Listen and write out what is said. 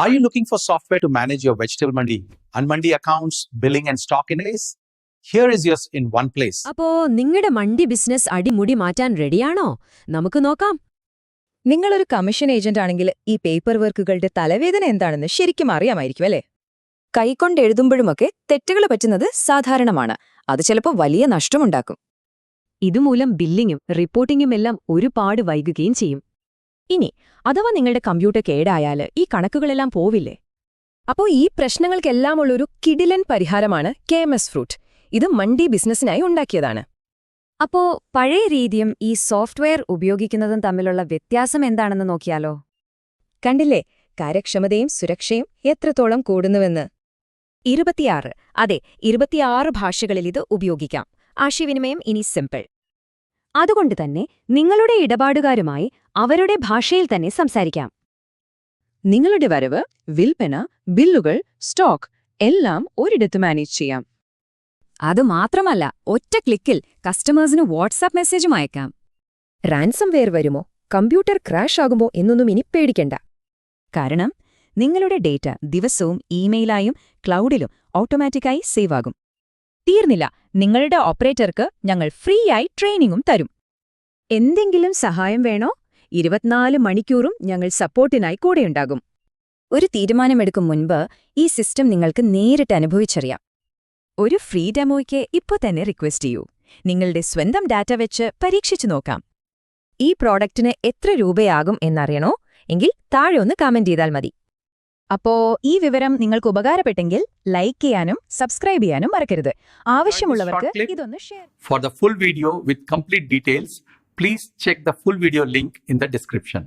Are you looking for software to manage your vegetable mandi, unmandi accounts, billing, and stock inlays? Here is yours in one place. അപ്പോ നിങ്ങളുടെ മണ്ടി business അടിമുടി മാറ്റാൻ റെഡിയാണോ? നമുക്ക് നോക്കാം. നിങ്ങളൊരു കമ്മീഷൻ ഏജന്റ് ആണെങ്കിൽ ഈ പേപ്പർ വർക്കുകളുടെ തലവേദന എന്താണെന്ന് ശരിക്കും അറിയാമായിരിക്കും അല്ലേ? കൈകൊണ്ട് എഴുതുമ്പോഴുമൊക്കെ തെറ്റുകൾ പറ്റുന്നത് സാധാരണമാണ്. അത് ചിലപ്പോൾ വലിയ നഷ്ടമുണ്ടാക്കും. ഇതുമൂലം ബില്ലിങ്ങും റിപ്പോർട്ടിംഗും എല്ലാം ഒരുപാട് വൈകുകയും ചെയ്യും. ഇനി അഥവാ നിങ്ങളുടെ കമ്പ്യൂട്ടർ കേടായാൽ ഈ കണക്കുകളെല്ലാം പോവില്ലേ? അപ്പോൾ ഈ പ്രശ്നങ്ങൾക്കെല്ലാമുള്ളൊരു കിടിലൻ പരിഹാരമാണ് കെ എം എസ് ഫ്രൂട്ട്. ഇത് മണ്ടി ബിസിനസ്സിനായി ഉണ്ടാക്കിയതാണ്. അപ്പോ പഴയ രീതിയും ഈ സോഫ്റ്റ്വെയർ ഉപയോഗിക്കുന്നതും തമ്മിലുള്ള വ്യത്യാസം എന്താണെന്ന് നോക്കിയാലോ? കണ്ടില്ലേ? കാര്യക്ഷമതയും സുരക്ഷയും എത്രത്തോളം കൂടുന്നുവെന്ന്? ഇരുപത്തിയാറ്. അതെ ഇരുപത്തിയാറ് ഭാഷകളിൽ ഇത് ഉപയോഗിക്കാം. ആശയവിനിമയം ഇനി സിമ്പിൾ. അതുകൊണ്ട് തന്നെ നിങ്ങളുടെ ഇടപാടുകാരുമായി അവരുടെ ഭാഷയിൽ തന്നെ സംസാരിക്കാം. നിങ്ങളുടെ വരവ് വിൽപ്പന ബില്ലുകൾ സ്റ്റോക്ക് എല്ലാം ഒരിടത്ത് മാനേജ് ചെയ്യാം. അതുമാത്രമല്ല ഒറ്റ ക്ലിക്കിൽ കസ്റ്റമേഴ്സിന് വാട്സാപ്പ് മെസ്സേജും അയക്കാം. റാൻസം വെയർ വരുമോ? കമ്പ്യൂട്ടർ ക്രാഷ് ആകുമോ എന്നൊന്നും ഇനി പേടിക്കണ്ട. കാരണം നിങ്ങളുടെ ഡേറ്റ ദിവസവും ഇമെയിലായും ക്ലൗഡിലും ഓട്ടോമാറ്റിക്കായി സേവ് ആകും. തീർന്നില്ല. നിങ്ങളുടെ ഓപ്പറേറ്റർക്ക് ഞങ്ങൾ ഫ്രീ ആയി ട്രെയിനിങ്ങും തരും. എന്തെങ്കിലും സഹായം വേണോ? ഇരുപത്തിനാല് മണിക്കൂറും ഞങ്ങൾ സപ്പോർട്ടിനായി കൂടെയുണ്ടാകും. ഒരു തീരുമാനമെടുക്കും മുൻപ് ഈ സിസ്റ്റം നിങ്ങൾക്ക് നേരിട്ട് അനുഭവിച്ചറിയാം. ഒരു ഫ്രീ ഡെമോയ്ക്ക് ഇപ്പോൾ തന്നെ റിക്വസ്റ്റ് ചെയ്യൂ. നിങ്ങളുടെ സ്വന്തം ഡാറ്റ വെച്ച് പരീക്ഷിച്ചു നോക്കാം. ഈ പ്രോഡക്റ്റിന് എത്ര രൂപയാകും എന്നറിയണോ? എങ്കിൽ താഴെ ഒന്ന് കമന്റ് ചെയ്താൽ മതി. അപ്പോ ഈ വിവരം നിങ്ങൾക്ക് ഉപകാരപ്പെട്ടെങ്കിൽ ലൈക്ക് ചെയ്യാനും സബ്സ്ക്രൈബ് ചെയ്യാനും മറക്കരുത്. ആവശ്യമുള്ളവർക്ക് ഇതൊന്ന് share for the full video with complete details please check the full video link in the description